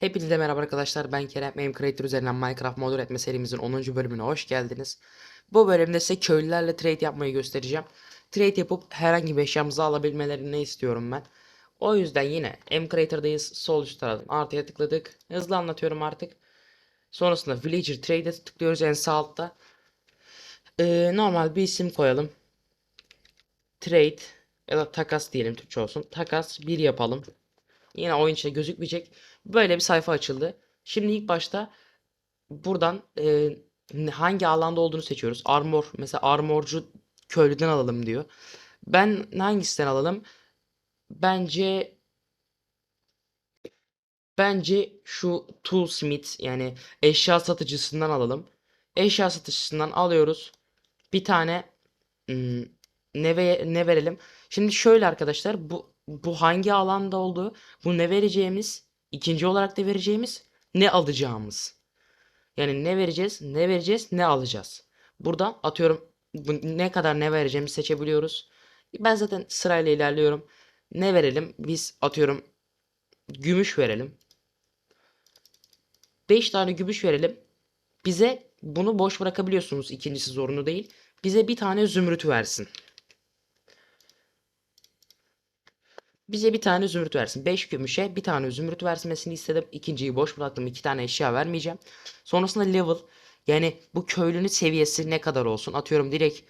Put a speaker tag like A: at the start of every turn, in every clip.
A: Hepinize merhaba arkadaşlar. Ben Kerem. Meme Creator üzerinden Minecraft mod üretme serimizin 10. bölümüne hoş geldiniz. Bu bölümde size köylülerle trade yapmayı göstereceğim. Trade yapıp herhangi bir eşyamızı alabilmelerini istiyorum ben. O yüzden yine M Creator'dayız. Sol üst taraftan artıya tıkladık. Hızlı anlatıyorum artık. Sonrasında Villager Trade'e tıklıyoruz en sağ altta. Ee, normal bir isim koyalım. Trade ya da takas diyelim Türkçe olsun. Takas 1 yapalım. Yine oyun içinde gözükmeyecek. Böyle bir sayfa açıldı. Şimdi ilk başta buradan e, hangi alanda olduğunu seçiyoruz. Armor mesela armorcu köylüden alalım diyor. Ben hangisinden alalım? Bence bence şu toolsmith yani eşya satıcısından alalım. Eşya satıcısından alıyoruz. Bir tane hmm, ne ne verelim? Şimdi şöyle arkadaşlar bu bu hangi alanda olduğu bu ne vereceğimiz ikinci olarak da vereceğimiz ne alacağımız. Yani ne vereceğiz, ne vereceğiz, ne alacağız. Burada atıyorum ne kadar ne vereceğimizi seçebiliyoruz. Ben zaten sırayla ilerliyorum. Ne verelim? Biz atıyorum gümüş verelim. 5 tane gümüş verelim. Bize bunu boş bırakabiliyorsunuz. İkincisi zorunlu değil. Bize bir tane zümrüt versin. Bize bir tane zümrüt versin. 5 gümüşe bir tane zümrüt vermesini istedim. İkinciyi boş bıraktım. 2 tane eşya vermeyeceğim. Sonrasında level. Yani bu köylünün seviyesi ne kadar olsun? Atıyorum direkt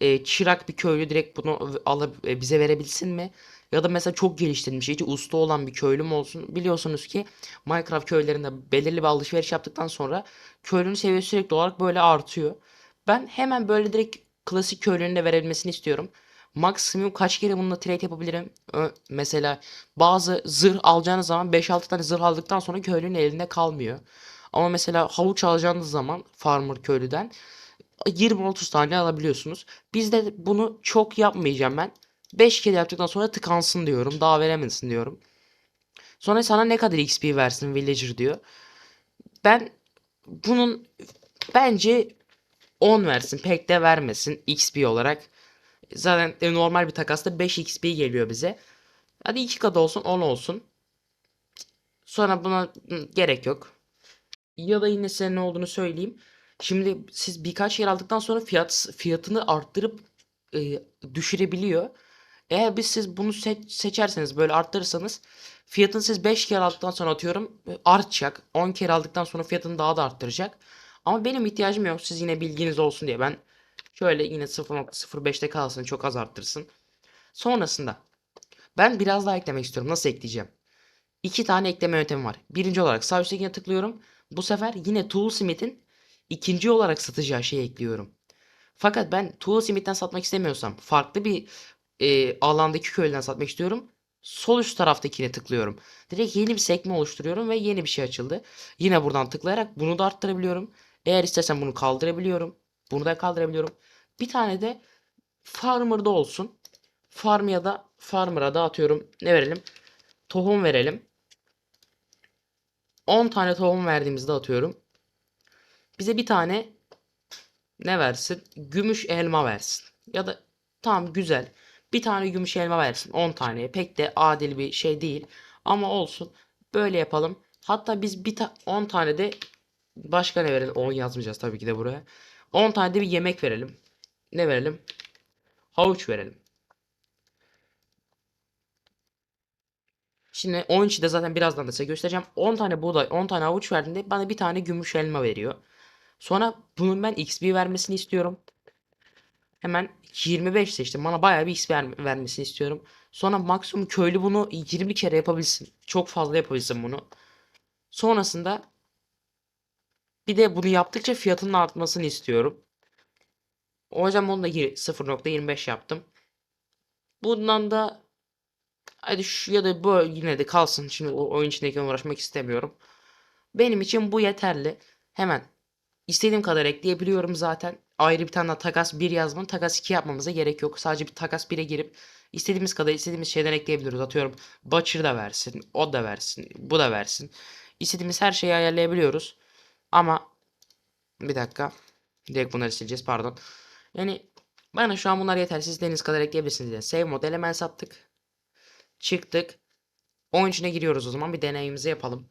A: e, çırak bir köylü direkt bunu alıp e, bize verebilsin mi? Ya da mesela çok geliştirilmiş, iyice usta olan bir köylü mü olsun? Biliyorsunuz ki Minecraft köylerinde belirli bir alışveriş yaptıktan sonra köylünün seviyesi sürekli olarak böyle artıyor. Ben hemen böyle direkt klasik köylünün de verebilmesini istiyorum. Maksimum kaç kere bununla trade yapabilirim? Mesela bazı zırh alacağınız zaman 5-6 tane zırh aldıktan sonra köylünün elinde kalmıyor. Ama mesela havuç alacağınız zaman farmer köylüden 20-30 tane alabiliyorsunuz. Bizde bunu çok yapmayacağım ben. 5 kere yaptıktan sonra tıkansın diyorum. Daha veremesin diyorum. Sonra sana ne kadar XP versin villager diyor. Ben bunun bence 10 versin. Pek de vermesin XP olarak. Zaten e, normal bir takasta 5 XP geliyor bize. Hadi 2 kat olsun 10 olsun. Sonra buna gerek yok. Ya da yine size ne olduğunu söyleyeyim. Şimdi siz birkaç yer aldıktan sonra fiyat fiyatını arttırıp e, düşürebiliyor. Eğer biz siz bunu se- seçerseniz böyle arttırırsanız fiyatını siz 5 kere aldıktan sonra atıyorum e, artacak. 10 kere aldıktan sonra fiyatını daha da arttıracak. Ama benim ihtiyacım yok. Siz yine bilginiz olsun diye ben şöyle yine 0.05'te kalsın çok az arttırsın. Sonrasında ben biraz daha eklemek istiyorum. Nasıl ekleyeceğim? İki tane ekleme yöntemi var. Birinci olarak sağ üsttekine tıklıyorum. Bu sefer yine Toolsmith'in ikinci olarak satacağı şeyi ekliyorum. Fakat ben Toolsmith'ten satmak istemiyorsam farklı bir e, alandaki köylüden satmak istiyorum. Sol üst taraftakine tıklıyorum. Direkt yeni bir sekme oluşturuyorum ve yeni bir şey açıldı. Yine buradan tıklayarak bunu da arttırabiliyorum. Eğer istersen bunu kaldırabiliyorum. Bunu da kaldırabiliyorum. Bir tane de Farmer'da olsun. Farm ya da Farmer'a da atıyorum. Ne verelim? Tohum verelim. 10 tane tohum verdiğimizde atıyorum. Bize bir tane ne versin? Gümüş elma versin. Ya da tamam güzel. Bir tane gümüş elma versin. 10 tane. Pek de adil bir şey değil. Ama olsun. Böyle yapalım. Hatta biz bir ta 10 tane de başka ne verelim? 10 yazmayacağız tabii ki de buraya. 10 tane de bir yemek verelim. Ne verelim? Havuç verelim. Şimdi oyun içinde zaten birazdan da size göstereceğim. 10 tane buğday, 10 tane havuç verdiğinde bana bir tane gümüş elma veriyor. Sonra bunun ben XP vermesini istiyorum. Hemen 25 seçtim. Bana bayağı bir XP ver- vermesini istiyorum. Sonra maksimum köylü bunu 20 kere yapabilsin. Çok fazla yapabilsin bunu. Sonrasında bir de bunu yaptıkça fiyatının artmasını istiyorum. O yüzden bunu da yir- 0.25 yaptım. Bundan da hadi şu ya da bu yine de kalsın. Şimdi o oyun içindeyken uğraşmak istemiyorum. Benim için bu yeterli. Hemen istediğim kadar ekleyebiliyorum zaten. Ayrı bir tane takas 1 yazmanın takas 2 yapmamıza gerek yok. Sadece bir takas 1'e girip istediğimiz kadar istediğimiz şeyden ekleyebiliyoruz. Atıyorum Butcher da versin, o da versin, bu da versin. İstediğimiz her şeyi ayarlayabiliyoruz. Ama bir dakika. Direkt bunları sileceğiz pardon. Yani bana şu an bunlar yeter. Siz istediğiniz kadar ekleyebilirsiniz. Yani save mode element sattık. Çıktık. Oyun içine giriyoruz o zaman. Bir deneyimizi yapalım.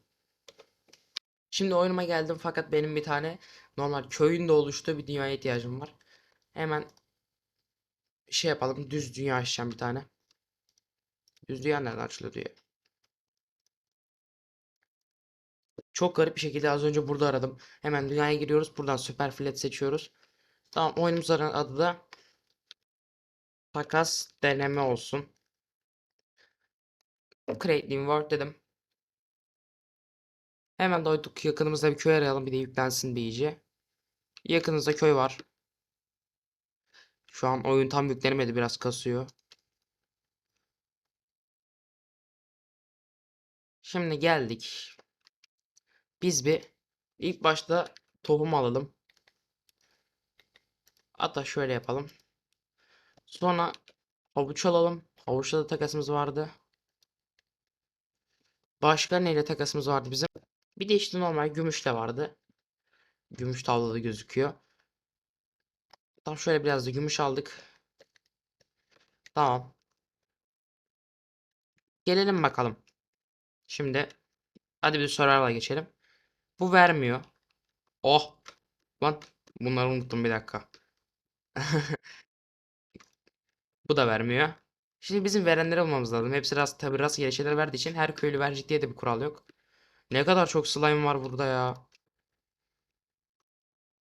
A: Şimdi oyunuma geldim fakat benim bir tane normal köyün de oluştuğu bir dünyaya ihtiyacım var. Hemen şey yapalım. Düz dünya açacağım bir tane. Düz dünya nereden açılıyor diye. Çok garip bir şekilde az önce burada aradım. Hemen dünyaya giriyoruz. Buradan süper flat seçiyoruz. Tamam oyunumuzun adı da takas deneme olsun. Create new world dedim. Hemen doyduk. Yakınımızda bir köy arayalım. Bir de yüklensin bir iyice. Yakınızda köy var. Şu an oyun tam yüklenemedi. Biraz kasıyor. Şimdi geldik. Biz bir ilk başta tohum alalım. Hatta şöyle yapalım. Sonra havuç alalım. Havuçla da takasımız vardı. Başka neyle takasımız vardı bizim? Bir de işte normal gümüş de vardı. Gümüş tavlada gözüküyor. Tamam şöyle biraz da gümüş aldık. Tamam. Gelelim bakalım. Şimdi hadi bir survival'a geçelim. Bu vermiyor. Oh. Lan bunları unuttum bir dakika. Bu da vermiyor. Şimdi bizim verenleri bulmamız lazım. Hepsi rast tabi rastgele şeyler verdiği için her köylü verecek diye de bir kural yok. Ne kadar çok slime var burada ya.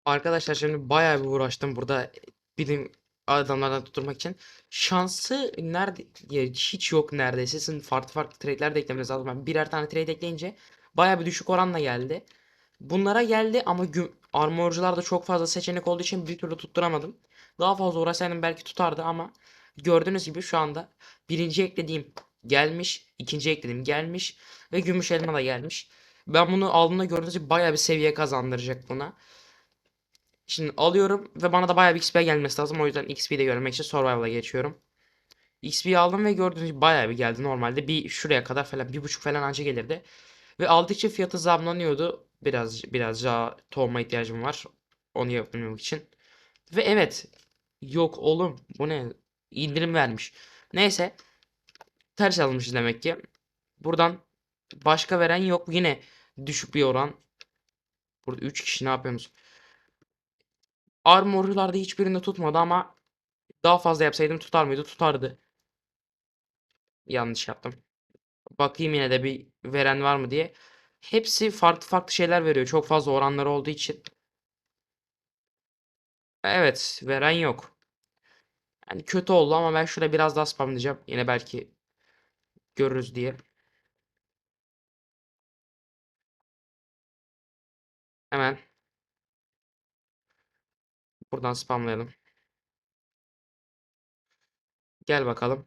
A: Arkadaşlar şimdi bayağı bir uğraştım burada bilim adamlardan tutturmak için. Şansı nerede hiç yok neredeyse. Sizin farklı farklı trade'ler de eklemeniz lazım. Ben birer tane trade ekleyince bayağı bir düşük oranla geldi. Bunlara geldi ama güm armorcularda çok fazla seçenek olduğu için bir türlü tutturamadım. Daha fazla uğraşsaydım belki tutardı ama gördüğünüz gibi şu anda birinci eklediğim gelmiş, ikinci eklediğim gelmiş ve gümüş elma da gelmiş. Ben bunu aldığımda gördüğünüz gibi bayağı bir seviye kazandıracak buna. Şimdi alıyorum ve bana da bayağı bir XP gelmesi lazım. O yüzden XP'yi de görmek için Survival'a geçiyorum. XP'yi aldım ve gördüğünüz gibi bayağı bir geldi. Normalde bir şuraya kadar falan bir buçuk falan anca gelirdi. Ve aldıkça fiyatı zamlanıyordu. Biraz biraz daha tohuma ihtiyacım var. Onu yapabilmek için. Ve evet. Yok oğlum. Bu ne? İndirim vermiş. Neyse. Ters almışız demek ki. Buradan başka veren yok. Yine düşük bir oran. Burada 3 kişi ne yapıyorsunuz? Armorcularda hiçbirinde tutmadı ama daha fazla yapsaydım tutar mıydı? Tutardı. Yanlış yaptım. Bakayım yine de bir veren var mı diye. Hepsi farklı farklı şeyler veriyor. Çok fazla oranları olduğu için. Evet, veren yok. Yani kötü oldu ama ben şurada biraz daha spamlayacağım. Yine belki görürüz diye. Hemen buradan spamlayalım. Gel bakalım.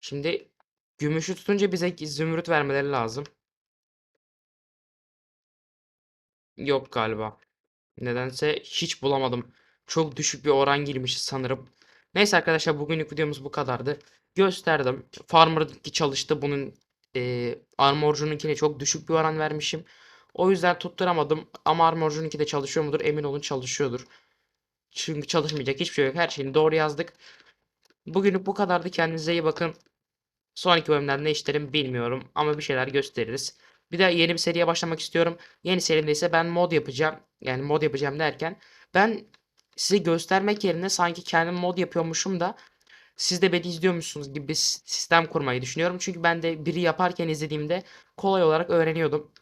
A: Şimdi gümüşü tutunca bize zümrüt vermeleri lazım. Yok galiba. Nedense hiç bulamadım. Çok düşük bir oran girmiş sanırım. Neyse arkadaşlar bugünlük videomuz bu kadardı. Gösterdim. Farmer'daki çalıştı. Bunun e, Armorcu'nunkine çok düşük bir oran vermişim. O yüzden tutturamadım. Ama Armorcu'nunki de çalışıyor mudur? Emin olun çalışıyordur. Çünkü çalışmayacak hiçbir şey yok. Her şeyini doğru yazdık. Bugünlük bu kadardı. Kendinize iyi bakın. Sonraki bölümlerde ne işlerim bilmiyorum. Ama bir şeyler gösteririz. Bir de yeni bir seriye başlamak istiyorum. Yeni serimde ise ben mod yapacağım. Yani mod yapacağım derken ben size göstermek yerine sanki kendim mod yapıyormuşum da siz de beni izliyormuşsunuz gibi bir sistem kurmayı düşünüyorum. Çünkü ben de biri yaparken izlediğimde kolay olarak öğreniyordum.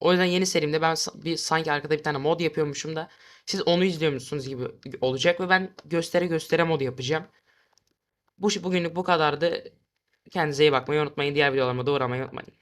A: O yüzden yeni serimde ben bir sanki arkada bir tane mod yapıyormuşum da siz onu izliyormuşsunuz gibi olacak ve ben göstere göstere mod yapacağım. Bu bugünlük bu kadardı. Kendinize iyi bakmayı unutmayın. Diğer videolarıma da uğramayı unutmayın.